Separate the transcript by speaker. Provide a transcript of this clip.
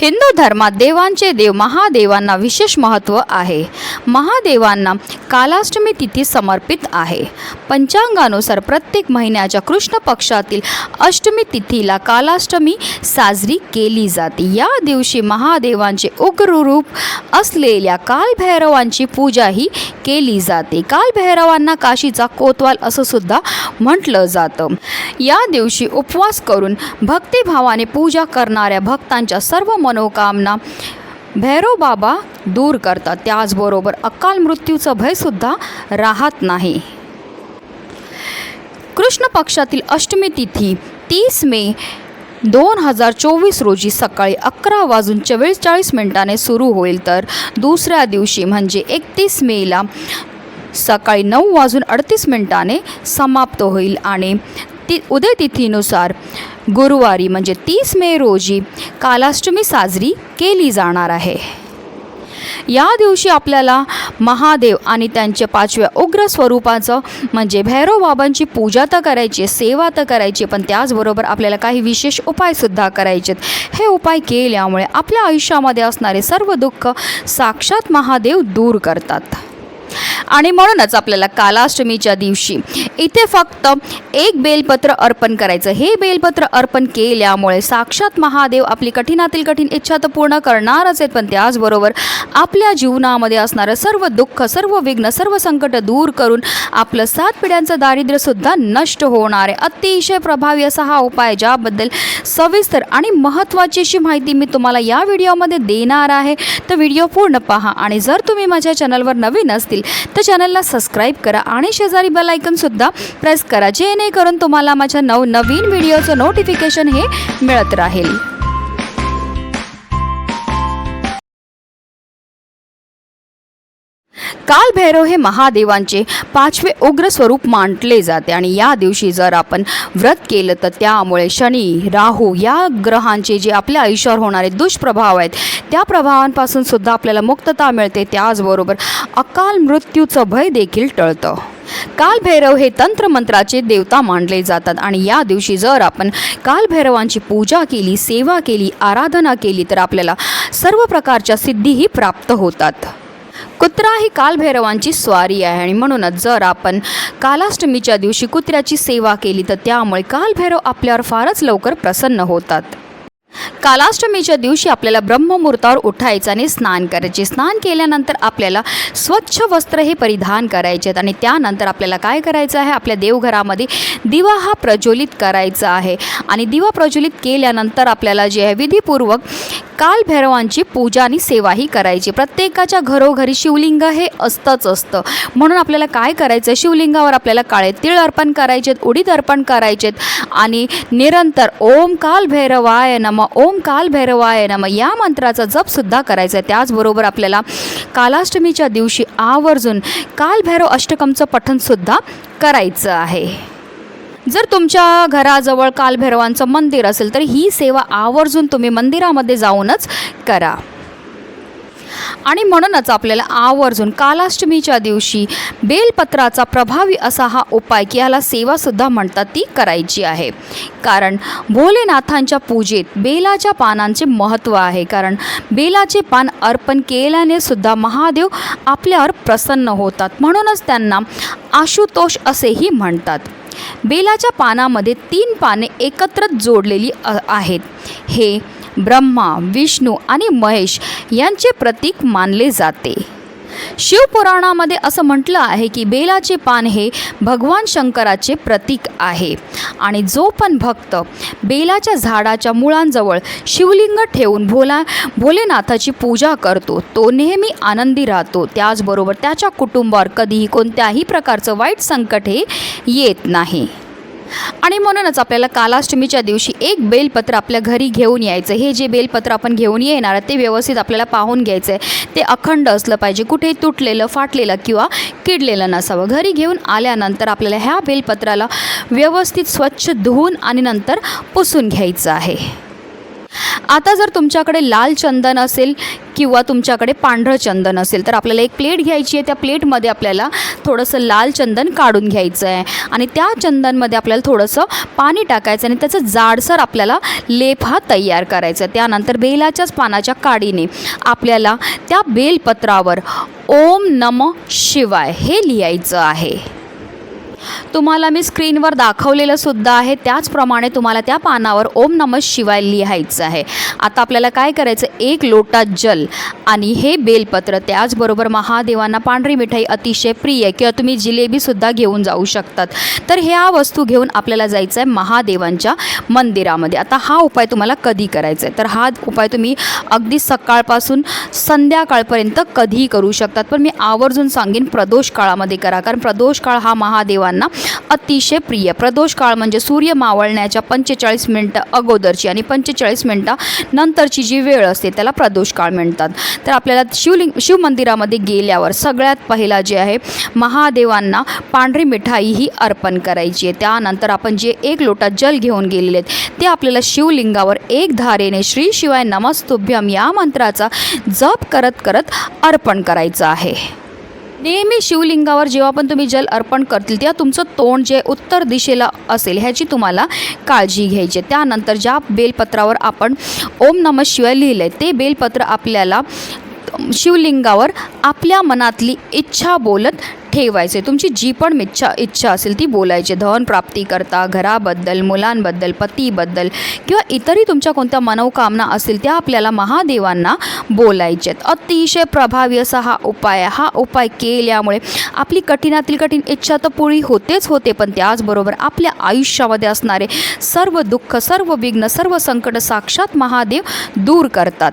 Speaker 1: हिंदू धर्मात देवांचे देव महादेवांना विशेष महत्त्व आहे. महादेवांना कालाष्टमी तिथी समर्पित आहे. पंचांगानुसार प्रत्येक महिन्याच्या कृष्ण पक्षातील अष्टमी तिथीला कालाष्टमी साजरी केली जाते. या दिवशी महादेवांचे उग्र रूप असलेल्या कालभैरवांची पूजाही केली जाते. कालभैरवांना काशीचा कोतवाल असं सुद्धा म्हटलं जातं. या दिवशी उपवास करून भक्तिभावाने पूजा करणाऱ्या भक्तांच्या सर्व मनोकामना भैरव बाबा दूर करतात. त्याचबरोबर अकाल मृत्यूचं भयसुद्धा राहत नाही. कृष्ण पक्षातील अष्टमी तिथी तीस मे दोन हजार चोवीस रोजी सकाळी अकरा वाजून चव्वेचाळीस मिनिटाने सुरू होईल. तर दुसऱ्या दिवशी म्हणजे एकतीस मेला सकाळी नऊ वाजून अडतीस मिनिटाने समाप्त होईल आणि ती उदय तिथीनुसार गुरुवारी म्हणजे तीस मे रोजी कालाष्टमी साजरी केली जाणार आहे. या दिवशी आपल्याला महादेव आणि त्यांच्या पाचव्या उग्र स्वरूपाचं म्हणजे भैरव बाबांची पूजा तर करायची सेवा तर करायची पण त्याचबरोबर आपल्याला काही विशेष उपायसुद्धा करायचेत. हे उपाय केल्यामुळे आपल्या आयुष्यामध्ये असणारे सर्व दुःख साक्षात महादेव दूर करतात. आणि म्हणूनच आपल्याला कालाष्टमीच्या दिवशी इथे फक्त एक बेलपत्र अर्पण करायचं. हे बेलपत्र अर्पण केल्यामुळे साक्षात महादेव आपली कठीणातील कठीण इच्छा तर पूर्ण करणारच आहेत पण त्याचबरोबर आपल्या जीवनामध्ये असणारं सर्व दुःख सर्व विघ्न सर्व संकट दूर करून आपलं सात पिढ्यांचं दारिद्र्यसुद्धा नष्ट होणार आहे. अतिशय प्रभावी असा हा उपाय ज्याबद्दल सविस्तर आणि महत्त्वाची अशी माहिती मी तुम्हाला या व्हिडिओमध्ये देणार आहे. तर व्हिडिओ पूर्ण पहा आणि जर तुम्ही माझ्या चॅनलवर नवीन असतील तर चॅनलला सबस्क्राईब करा आणि शेजारी बेल आयकनसुद्धा प्रेस करा जेणेकरून तुम्हाला माझ्या नवनवीन व्हिडिओचं नोटिफिकेशन हे मिळत राहील. कालभैरव हे महादेवांचे पाचवे उग्र स्वरूप मांडले जाते. आणि या दिवशी जर आपण व्रत केलं तर त्यामुळे शनी राहू या ग्रहांचे जे आपल्या आयुष्यावर होणारे दुष्प्रभाव आहेत त्या प्रभावांपासून सुद्धा आपल्याला मुक्तता मिळते. त्याचबरोबर अकाल मृत्यूचं भय देखील टळतं. कालभैरव हे तंत्रमंत्राचे देवता मानले जातात. आणि या दिवशी जर आपण कालभैरवांची पूजा केली सेवा केली आराधना केली तर आपल्याला सर्व प्रकारच्या सिद्धीही प्राप्त होतात. कुत्रा ही कालभैरवांची स्वारी आहे आणि म्हणूनच जर आपण कालाष्टमीच्या दिवशी कुत्र्याची सेवा केली तर त्यामुळे कालभैरव आपल्यावर फारच लवकर प्रसन्न होतात. कालाष्टमीच्या दिवशी आपल्याला ब्रह्ममुहूर्तावर उठायचं आणि स्नान करायचे. स्नान केल्यानंतर आपल्याला स्वच्छ वस्त्र हे परिधान करायचे आहेत आणि त्यानंतर आपल्याला काय करायचं आहे? आपल्या देवघरामध्ये दिवा हा प्रज्वलित करायचा आहे. आणि दिवा प्रज्वलित केल्यानंतर आपल्याला जे आहे विधीपूर्वक कालभैरवांची पूजा आणि सेवाही करायची. प्रत्येकाच्या घरोघरी शिवलिंग हे असतंच असतं. म्हणून आपल्याला काय करायचं आहे शिवलिंगावर आपल्याला काळे तिळ अर्पण करायचेत उडीद अर्पण करायचेत आणि निरंतर ओम काल भैरवाय नम ओम काल भैरवाय नम. या मंत्राचा जपसुद्धा करायचा आहे त्याचबरोबर आपल्याला कालाष्टमीच्या दिवशी आवर्जून कालभैरव अष्टकमचं पठणसुद्धा करायचं आहे. जर तुमच्या घराजवळ कालभैरवांचं मंदिर असेल तर ही सेवा आवर्जून तुम्ही मंदिरामध्ये जाऊनच करा. आणि म्हणूनच आपल्याला आवर्जून कालाष्टमीच्या दिवशी बेलपत्राचा प्रभावी असा हा उपाय की ह्याला सेवासुद्धा म्हणतात ती करायची आहे. कारण भोलेनाथांच्या पूजेत बेलाच्या पानांचे महत्त्व आहे. कारण बेलाचे पान अर्पण केल्याने सुद्धा महादेव आपल्यावर प्रसन्न होतात. म्हणूनच त्यांना आशुतोष असेही म्हणतात. बेलाच्या पानामध्ये तीन पाने एकत्र जोडलेली आहेत. हे ब्रह्मा विष्णू आणि महेश यांचे प्रतीक मानले जाते. शिवपुराणामध्ये असं म्हटलं आहे की बेलाचे पान हे भगवान शंकराचे प्रतीक आहे. आणि जो पण भक्त बेलाच्या झाडाच्या मुळांजवळ शिवलिंग ठेवून भोला भोलेनाथाची पूजा करतो तो नेहमी आनंदी राहतो. त्याचबरोबर त्याच्या कुटुंबावर कधीही कोणत्याही प्रकारचं वाईट संकट हे येत नाही. आणि म्हणूनच आपल्याला कालाष्टमीच्या दिवशी एक बेलपत्र आपल्या घरी घेऊन यायचं. हे जे बेलपत्र आपण घेऊन येणार ते व्यवस्थित आपल्याला पाहून घ्यायचं आहे ते अखंड असलं पाहिजे. कुठे तुटलेलं फाटलेलं किंवा किडलेलं नसावं. घरी घेऊन आल्यानंतर आपल्याला ह्या बेलपत्राला व्यवस्थित स्वच्छ धुवून आणि नंतर पुसून घ्यायचं आहे. आता जर तुमच्याकडे लाल चंदन असेल किंवा तुमच्याकडे पांढरं चंदन असेल तर आपल्याला एक प्लेट घ्यायची आहे. त्या प्लेटमध्ये आपल्याला थोडंसं लाल चंदन काढून घ्यायचं आहे. आणि त्या चंदनमध्ये आपल्याला थोडंसं पाणी टाकायचं आणि त्याचं जाडसर आपल्याला लेप हा तयार करायचा त्यानंतर बेलाच्याच पानाच्या काडीने आपल्याला त्या बेलपत्रावर ओम नम शिवाय हे लिहायचं आहे. तुम्हाला मी स्क्रीनवर दाखवलेलं सुद्धा आहे. त्याचप्रमाणे तुम्हाला त्या पानावर ओम नमः शिवाय लिहायचं आहे. आता आपल्याला काय करायचं? एक लोटा जल आणि हे बेलपत्र. त्याचबरोबर महादेवांना पांढरी मिठाई अतिशय प्रिय आहे किंवा तुम्ही जिलेबीसुद्धा घेऊन जाऊ शकतात. तर ह्या वस्तू घेऊन आपल्याला जायचं आहे महादेवांच्या मंदिरामध्ये. आता हा उपाय तुम्हाला कधी करायचा आहे तर हा उपाय तुम्ही अगदी सकाळपासून संध्याकाळपर्यंत कधीही करू शकतात. पण मी आवर्जून सांगेन प्रदोष काळामध्ये करा. कारण प्रदोष काळ हा महादेवांना अतिशय प्रिय. प्रदोष काळ म्हणजे सूर्य मावळण्याच्या पंचेचाळीस मिनटं अगोदरची आणि पंचेचाळीस मिनटं नंतरची जी वेळ असते त्याला प्रदोष काळ म्हणतात. तर आपल्याला शिवलिंग शिवमंदिरामध्ये गेल्यावर सगळ्यात पहिला जे आहे महादेवांना पांढरी मिठाई ही अर्पण करायची आहे. त्यानंतर आपण जे एक लोटा जल घेऊन गेलेले आहेत ते आपल्याला शिवलिंगावर एक धारेने श्री शिवाय नमस्तुभ्यम या मंत्राचा जप करत करत अर्पण करायचं आहे. नेहमी शिवलिंगावर जेव्हा पण तुम्ही जल अर्पण करतील तेव्हा तुमचं तोंड जे उत्तर दिशेला असेल ह्याची तुम्हाला काळजी घ्यायची त्यानंतर ज्या बेलपत्रावर आपण ओम नमः शिवाय लिहिलं आहे ते बेलपत्र आपल्याला शिवलिंगावर आपल्या मनातली इच्छा बोलत ठेवायचे. तुमची जी पण इच्छा इच्छा असेल ती बोलायची. धन प्राप्ती करता घराबद्दल मुलांबद्दल पतीबद्दल किंवा इतरही तुमच्या कोणत्या मनोकामना असतील त्या आपल्याला महादेवांना बोलायच्यात अतिशय प्रभावी असा हा उपाय आहे. हा उपाय केल्यामुळे आपली कठीणातील कठीण इच्छा तर पुरी होतेच होते पण त्याचबरोबर आपल्या आयुष्यामध्ये असणारे सर्व दुःख सर्व विघ्न सर्व संकट साक्षात महादेव दूर करतात.